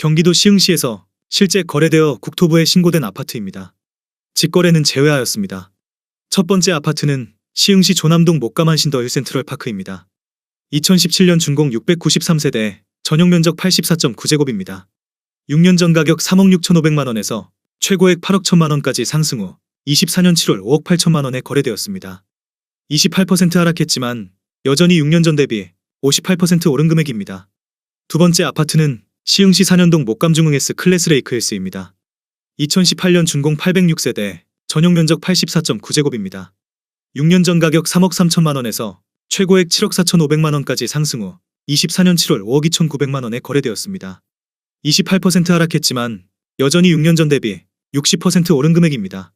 경기도 시흥시에서 실제 거래되어 국토부에 신고된 아파트입니다. 직거래는 제외하였습니다. 첫 번째 아파트는 시흥시 조남동 목감한 신더 힐센트럴 파크입니다. 2017년 준공 693세대, 전용 면적 84.9제곱입니다. 6년 전 가격 3억 6,500만 원에서 최고액 8억 1천만 원까지 상승 후 24년 7월 5억 8천만 원에 거래되었습니다. 28% 하락했지만 여전히 6년 전 대비 58% 오른 금액입니다. 두 번째 아파트는 시흥시 산현동 목감중흥S 클래스 레이크 힐스입니다. 2018년 준공 806세대, 전용 면적 84.9제곱입니다. 6년 전 가격 3억 3천만 원에서 최고액 7억 4천5백만 원까지 상승 후 24년 7월 5억 2천9백만 원에 거래되었습니다. 28% 하락했지만 여전히 6년 전 대비 60% 오른 금액입니다.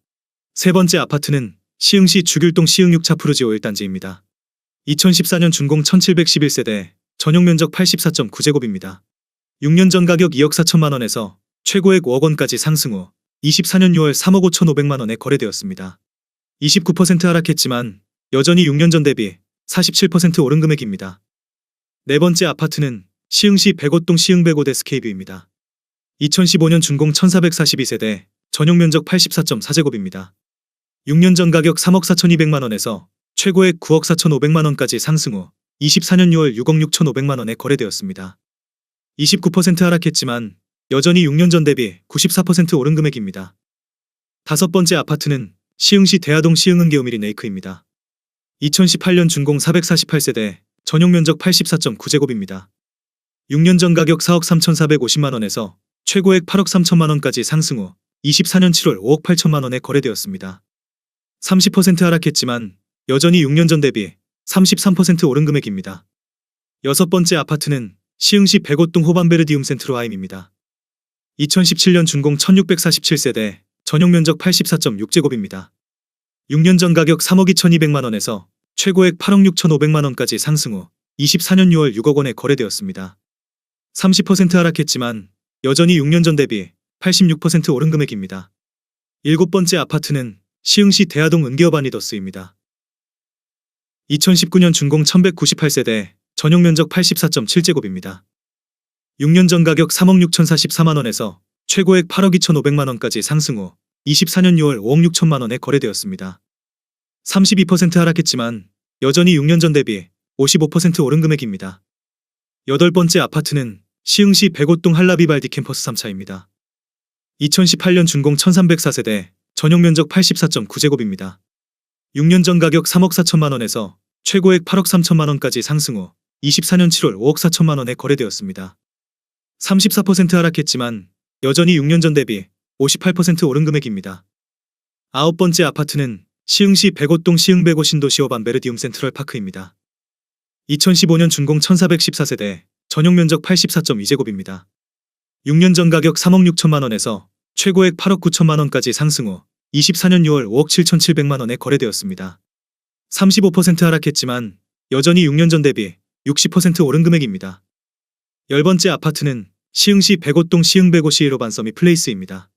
세 번째 아파트는 시흥시 주길동 시흥 6차 푸르지오 1단지입니다. 2014년 준공 1711세대, 전용 면적 84.9제곱입니다. 6년 전 가격 2억 4천만 원에서 최고액 5억 원까지 상승 후 24년 6월 3억 5천5백만 원에 거래되었습니다. 29% 하락했지만 여전히 6년 전 대비 47% 오른 금액입니다. 네 번째 아파트는 시흥시 백오동 시흥백오대 스케이뷰입니다. 2015년 준공 1442세대, 전용 면적 84.4제곱입니다. 6년 전 가격 3억 4천2백만 원에서 최고액 9억 4천5백만 원까지 상승 후 24년 6월 6억 6천5백만 원에 거래되었습니다. 29% 하락했지만 여전히 6년 전 대비 94% 오른 금액입니다. 다섯 번째 아파트는 시흥시 대하동 시흥은계우미리 네이크입니다. 2018년 준공 448세대, 전용 면적 84.9제곱입니다. 6년 전 가격 4억 3,450만 원에서 최고액 8억 3천만 원까지 상승 후 24년 7월 5억 8천만 원에 거래되었습니다. 30% 하락했지만 여전히 6년 전 대비 33% 오른 금액입니다. 여섯 번째 아파트는 시흥시 백오동 호반베르디움 센트로하임입니다. 2017년 준공 1647세대, 전용 면적 84.6제곱입니다. 6년 전 가격 3억 2,200만 원에서 최고액 8억 6,500만 원까지 상승 후 24년 6월 6억 원에 거래되었습니다. 30% 하락했지만 여전히 6년 전 대비 86% 오른 금액입니다. 일곱 번째 아파트는 시흥시 대하동 은기어바니더스입니다. 2019년 준공 1198세대, 전용 면적 84.7제곱입니다. 6년 전 가격 3억 6,044만 원에서 최고액 8억 2,500만 원까지 상승 후 24년 6월 5억 6천만 원에 거래되었습니다. 32% 하락했지만 여전히 6년 전 대비 55% 오른 금액입니다. 여덟 번째 아파트는 시흥시 백오동 한라비발디 캠퍼스 3차입니다. 2018년 준공 1304세대, 전용 면적 84.9제곱입니다. 6년 전 가격 3억 4천만 원에서 최고액 8억 3천만 원까지 상승 후 24년 7월 5억 4천만 원에 거래되었습니다. 34% 하락했지만 여전히 6년 전 대비 58% 오른 금액입니다. 아홉 번째 아파트는 시흥시 백오동 시흥백오 신도시오반 베르디움 센트럴 파크입니다. 2015년 준공 1414세대, 전용 면적 84.2제곱입니다. 6년 전 가격 3억 6천만 원에서 최고액 8억 9천만 원까지 상승 후 24년 6월 5억 7천7백만 원에 거래되었습니다. 35% 하락했지만 여전히 6년 전 대비 60% 오른 금액입니다. 열 번째 아파트는 시흥시 백오동 시흥백오 시일로반 서미 플레이스입니다.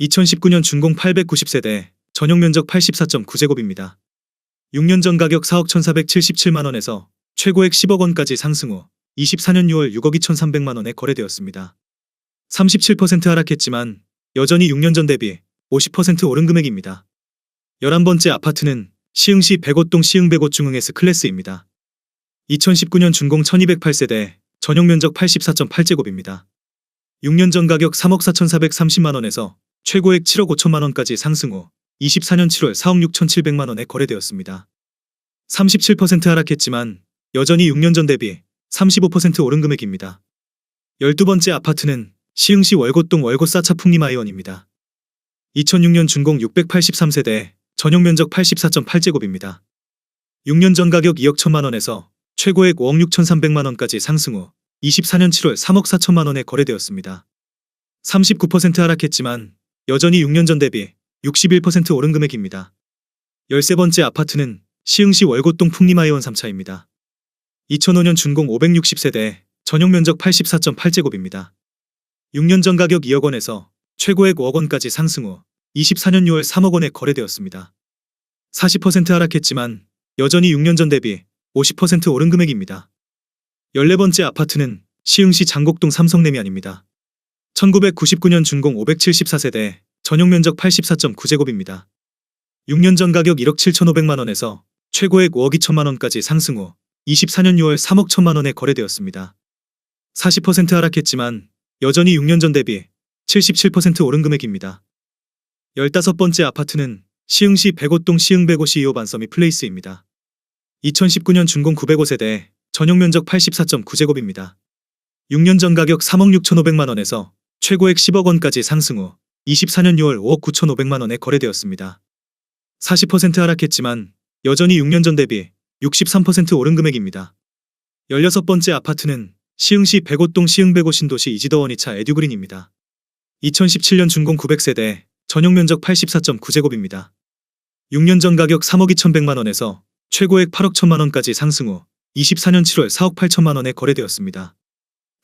2019년 준공 890세대, 전용 면적 84.9제곱입니다. 6년 전 가격 4억 1,477만 원에서 최고액 10억 원까지 상승 후 24년 6월 6억 2,300만 원에 거래되었습니다. 37% 하락했지만 여전히 6년 전 대비 50% 오른 금액입니다. 11번째 아파트는 시흥시 백오동 시흥백오 중흥S 클래스입니다. 2019년 준공 1208세대, 전용 면적 84.8제곱입니다. 6년 전 가격 3억 4,430만 원에서 최고액 7억 5천만 원까지 상승 후 24년 7월 4억 6천7백만 원에 거래되었습니다. 37% 하락했지만 여전히 6년 전 대비 35% 오른 금액입니다. 12번째 아파트는 시흥시 월곶동 월곶사차 풍림아이원입니다. 2006년 준공 683세대, 전용 면적 84.8제곱입니다. 6년 전 가격 2억 1천만 원에서 최고액 5억 6천3백만 원까지 상승 후 24년 7월 3억 4천만 원에 거래되었습니다. 39% 하락했지만 여전히 6년 전 대비 61% 오른 금액입니다. 13번째 아파트는 시흥시 월곶동 풍림아이원 3차입니다. 2005년 준공 560세대, 전용 면적 84.8제곱입니다. 6년 전 가격 2억 원에서 최고액 5억 원까지 상승 후 24년 6월 3억 원에 거래되었습니다. 40% 하락했지만 여전히 6년 전 대비 50% 오른 금액입니다. 14번째 아파트는 시흥시 장곡동 삼성내면입니다. 1999년 준공 574세대, 전용 면적 84.9제곱입니다. 6년 전 가격 1억 7,500만 원에서 최고액 5억 2천만 원까지 상승 후 24년 6월 3억 1천만 원에 거래되었습니다. 40% 하락했지만 여전히 6년 전 대비 77% 오른 금액입니다. 15번째 아파트는 시흥시 백오동 시흥 105시 2호 반서미 플레이스입니다. 2019년 준공 905세 대, 전용 면적 84.9제곱입니다. 6년 전 가격 3억 6,500만 원에서 최고액 10억 원까지 상승 후 24년 6월 5억 9,500만 원에 거래되었습니다. 40% 하락했지만 여전히 6년 전 대비 63% 오른 금액입니다. 16번째 아파트는 시흥시 백오동 시흥 105 신도시 이지더원 2차 에듀그린입니다. 2017년 준공 900세대, 전용 면적 84.9제곱입니다. 6년 전 가격 3억 2,100만 원에서 최고액 8억 1천만 원까지 상승 후 24년 7월 4억 8천만 원에 거래되었습니다.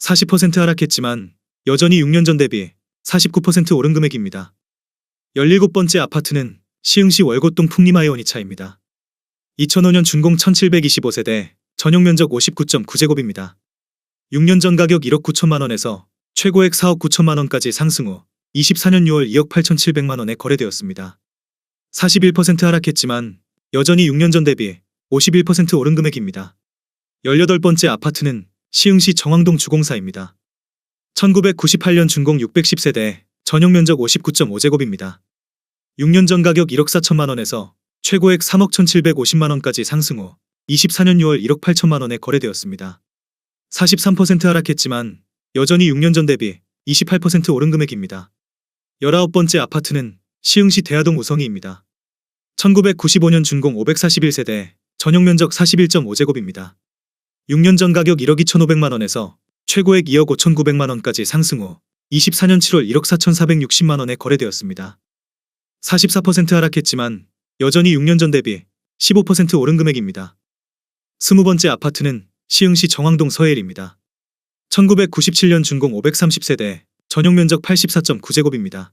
40% 하락했지만 여전히 6년 전 대비 49% 오른 금액입니다. 17번째 아파트는 시흥시 월곶동 풍림아이오니 차입니다. 2005년 준공 1725세대, 전용 면적 59.9제곱입니다. 6년 전 가격 1억 9천만 원에서 최고액 4억 9천만 원까지 상승 후 24년 6월 2억 8,700만 원에 거래되었습니다. 41% 하락했지만 여전히 6년 전 대비 51% 오른 금액입니다. 18번째 아파트는 시흥시 정왕동 주공사입니다. 1998년 준공 610세대, 전용 면적 59.5제곱입니다. 6년 전 가격 1억 4천만 원에서 최고액 3억 1,750만 원까지 상승 후 24년 6월 1억 8천만 원에 거래되었습니다. 43% 하락했지만 여전히 6년 전 대비 28% 오른 금액입니다. 19번째 아파트는 시흥시 대하동 우성이입니다. 1995년 준공 541세대, 전용 면적 41.5제곱입니다. 6년 전 가격 1억 2,500만 원에서 최고액 2억 5,900만 원까지 상승 후 24년 7월 1억 4,460만 원에 거래되었습니다. 44% 하락했지만 여전히 6년 전 대비 15% 오른 금액입니다. 20번째 아파트는 시흥시 정왕동 서해일입니다. 1997년 준공 530세대, 전용 면적 84.9제곱입니다.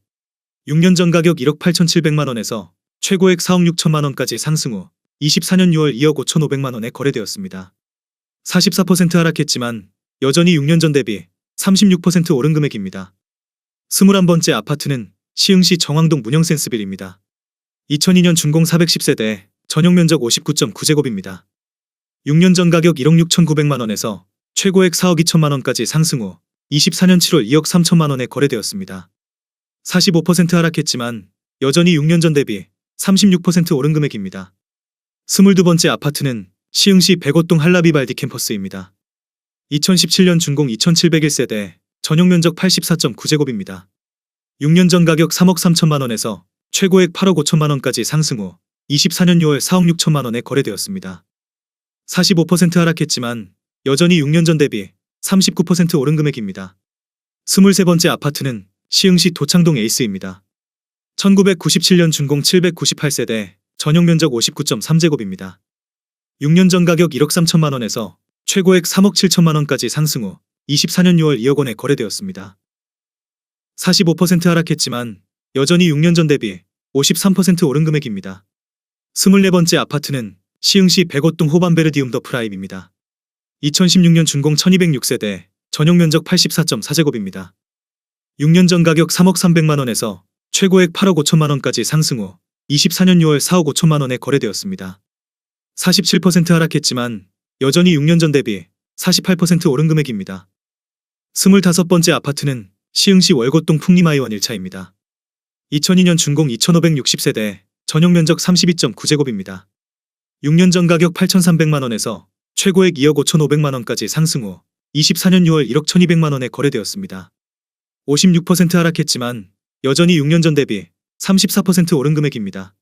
6년 전 가격 1억 8,700만 원에서 최고액 4억 6천만 원까지 상승 후 24년 6월 2억 5,500만 원에 거래되었습니다. 44% 하락했지만 여전히 6년 전 대비 36% 오른 금액입니다. 21번째 아파트는 시흥시 정왕동 문영센스빌입니다. 2002년 준공 410세대, 전용 면적 59.9제곱입니다. 6년 전 가격 1억 6,900만 원에서 최고액 4억 2천만 원까지 상승 후 24년 7월 2억 3천만 원에 거래되었습니다. 45% 하락했지만 여전히 6년 전 대비 36% 오른 금액입니다. 22번째 아파트는 시흥시 백오동 한라비발디 캠퍼스입니다. 2017년 준공 2701세대, 전용 면적 84.9제곱입니다. 6년 전 가격 3억 3천만 원에서 최고액 8억 5천만 원까지 상승 후 24년 6월 4억 6천만 원에 거래되었습니다. 45% 하락했지만 여전히 6년 전 대비 39% 오른 금액입니다. 23번째 아파트는 시흥시 도창동 에이스입니다. 1997년 준공 798세대, 전용 면적 59.3제곱입니다. 6년 전 가격 1억 3천만 원에서 최고액 3억 7천만 원까지 상승 후 24년 6월 2억 원에 거래되었습니다. 45% 하락했지만 여전히 6년 전 대비 53% 오른 금액입니다. 24번째 아파트는 시흥시 백오동 호반베르디움 더 프라임입니다. 2016년 준공 1206세대, 전용 면적 84.4제곱입니다. 6년 전 가격 3억 300만 원에서 최고액 8억 5천만 원까지 상승 후 24년 6월 4억 5천만 원에 거래되었습니다. 47% 하락했지만 여전히 6년 전 대비 48% 오른 금액입니다. 25번째 아파트는 시흥시 월곶동 풍림아이원 1차입니다. 2002년 준공 2560세대, 전용 면적 32.9제곱입니다. 6년 전 가격 8,300만 원에서 최고액 2억 5,500만 원까지 상승 후 24년 6월 1억 1,200만 원에 거래되었습니다. 56% 하락했지만 여전히 6년 전 대비 34% 오른 금액입니다.